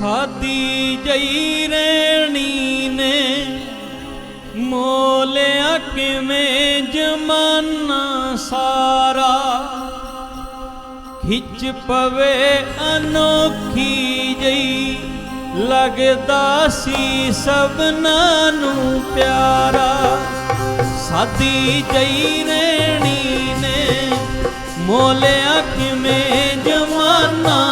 ਸਾਦੀ ਜਈ ਰਹਿਣੀ ਨੇ ਮੋਲਿਆ ਕਿਵੇਂ ਜਮਾਨਾ ਸਾਰਾ? ਖਿੱਚ ਪਵੇ ਅਨੋਖੀ ਜਈ, ਲੱਗਦਾ ਸੀ ਸਭਨਾਂ ਨੂੰ ਪਿਆਰਾ। ਸਾਦੀ ਜਈ ਰਹਿਣੀ ਨੇ ਮੋਲਿਆ ਕਿਵੇਂ ਜਮਾਨਾ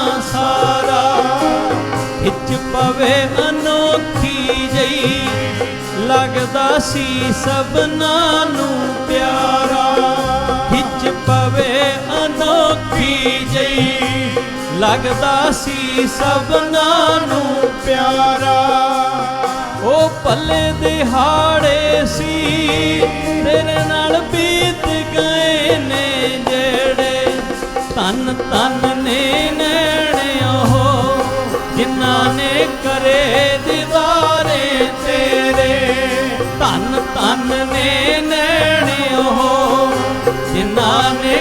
ਪਵੇ ਅਨੋਖੀ ਜਈ। ਲੱਗਦਾ ਸੀ ਸਭਨਾਂ ਨੂੰ ਪਿਆਰਾ। ਖਿੱਚ ਪਵੇ ਅਨੋਖੀ ਜਈ। ਲੱਗਦਾ ਸੀ ਸਭਨਾਂ ਨੂੰ ਪਿਆਰਾ। ਉਹ ਪੱਲੇ ਦਿਹਾੜੇ ਸੀ, ਤੇਰੇ ਨਾਲ ਬੀਤ ਜਿਨ੍ਹਾਂ ਨੇ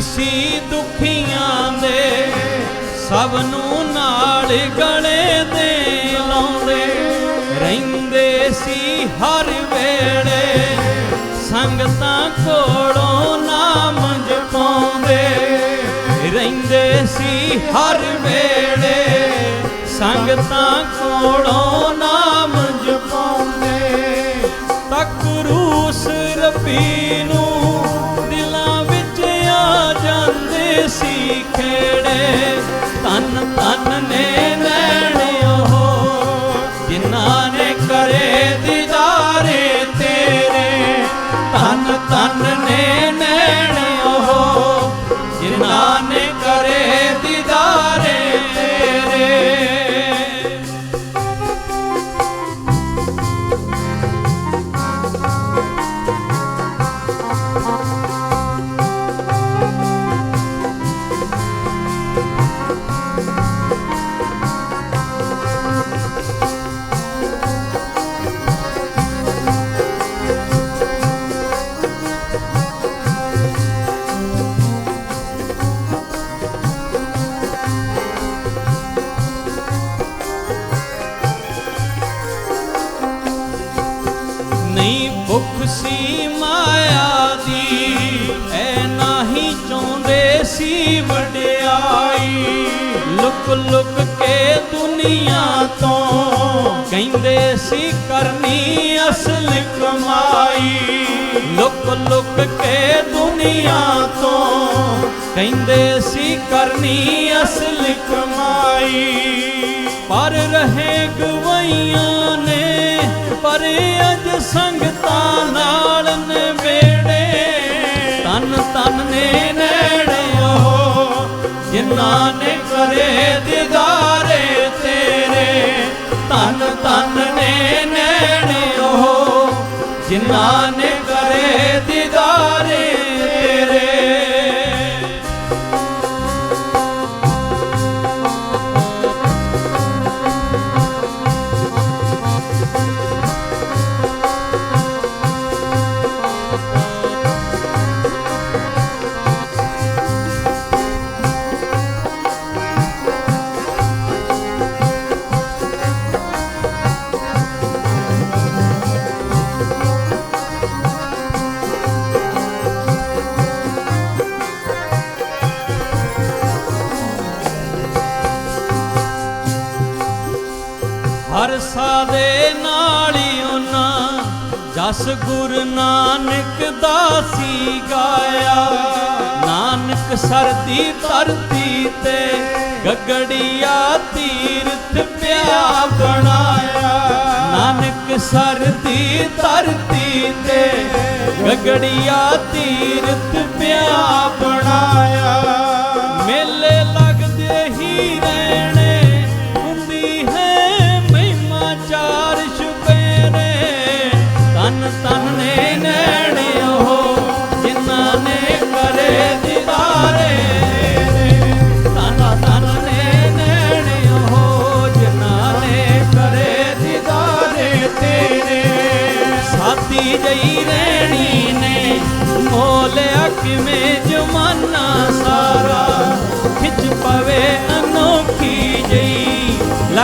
ਸੀ ਦੁਖੀਆਂ ਦੇ ਸਭ ਨੂੰ ਨਾਲ ਗਲੇ ਦੇ ਲਾਉਂਦੇ। ਰਹਿੰਦੇ ਸੀ ਹਰ ਵੇਲੇ, ਸੰਗਤਾਂ ਕੋਲੋਂ ਨਾਮ ਜਪਾਉਂਦੇ। ਰਹਿੰਦੇ ਸੀ ਹਰ ਵੇਲੇ, ਸੰਗਤਾਂ ਕੋਲੋਂ ਨਾਮ ਜਪਾਉਂਦੇ। ਤੱਕ ਰੂਸ ਰੱਬੀ ਨੂੰ ਤਨ ਤਨ ਨੇ ਨੈਣੇ ਭੁੱਖ ਮਾਇਆ ਦੀ, ਐ ਨਾਹੀ ਚਾਹੁੰਦੇ ਸੀ ਵਡਿਆਈ। ਲੁਕ ਲੁਕ ਕੇ ਦੁਨੀਆ ਤੋਂ ਕਹਿੰਦੇ ਸੀ ਕਰਨੀ ਅਸਲ ਕਮਾਈ। ਲੁਕ ਲੁਕ ਕੇ ਦੁਨੀਆ ਤੋਂ ਕਹਿੰਦੇ ਸੀ ਕਰਨੀ ਅਸਲ ਕਮਾਈ। ਪਰ ਰਹੇ ਗਵਈਆਂ ਨੇ, ਪਰ ਅਜ ਸੰਗਤਾਂ ਨਾਲ ਜਿਨ੍ਹਾਂ ਕਰੇ ਦੀਦਾਰੇ ਤੇਰੇ। ਤਨ ਤਨ ਨੇ ਨੈਣੇ ਉਹ ਜਿਨ੍ਹਾਂ ਨੇ ਕਰੇ ਦੀਦਾਰੇ ਤੇਰੇ। ਹਰ ਸਾਦੇ ਨਾਲ ਹੀ ਉਹਨਾਂ ਜਸ ਗੁਰ ਨਾਨਕ ਦਾ ਸੀ ਗਾਇਆ। ਨਾਨਕ ਸਰਦੀ ਧਰਤੀ ਤੇ ਗਗੜੀਆ ਤੀਰਥ ਪਿਆ ਬਣਾਇਆ। ਨਾਨਕ ਸਰਦੀ ਧਰਤੀ ਤੇ ਗਗੜੀਆ ਤੀਰਥ ਪਿਆ ਬਣਾਇਆ।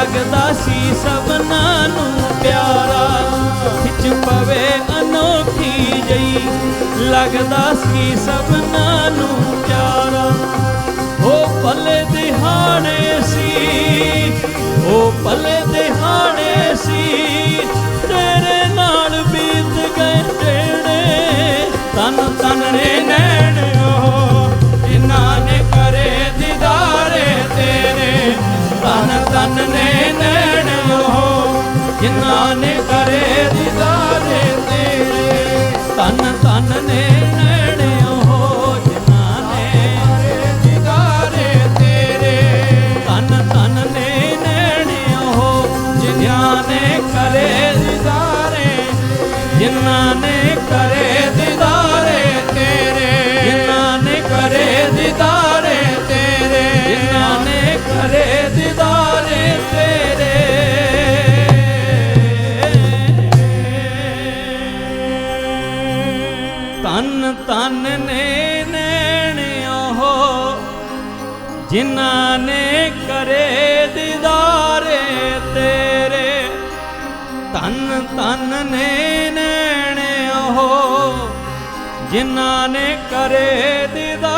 ਲੱਗਦਾ ਸੀ ਸਭਨਾਂ ਨੂੰ ਪਿਆਰਾ। ਖਿੱਚ ਪਵੇ ਅਨੋਖੀ ਜਈ। ਲੱਗਦਾ ਸੀ ਸਭਨਾਂ ਨੂੰ ਪਿਆਰਾ। ਹੋ ਭਲੇ ਦਿਹਾਣੇ ਸੀ। ਹੋ ਭਲੇ ਦਿਹਾਣੇ ਸੀ। ਜਿਨ੍ਹਾਂ ਨੇ ਕਰੇ ਦੀਦਾਰੇ ਤੇਰੇ ਤਨ ਤਨ ਨੇ ਨੈਣੇ ਉਹ ਜਿਨ੍ਹਾਂ ਨੇ ਕਰੇ ਦੀਦਾਰੇ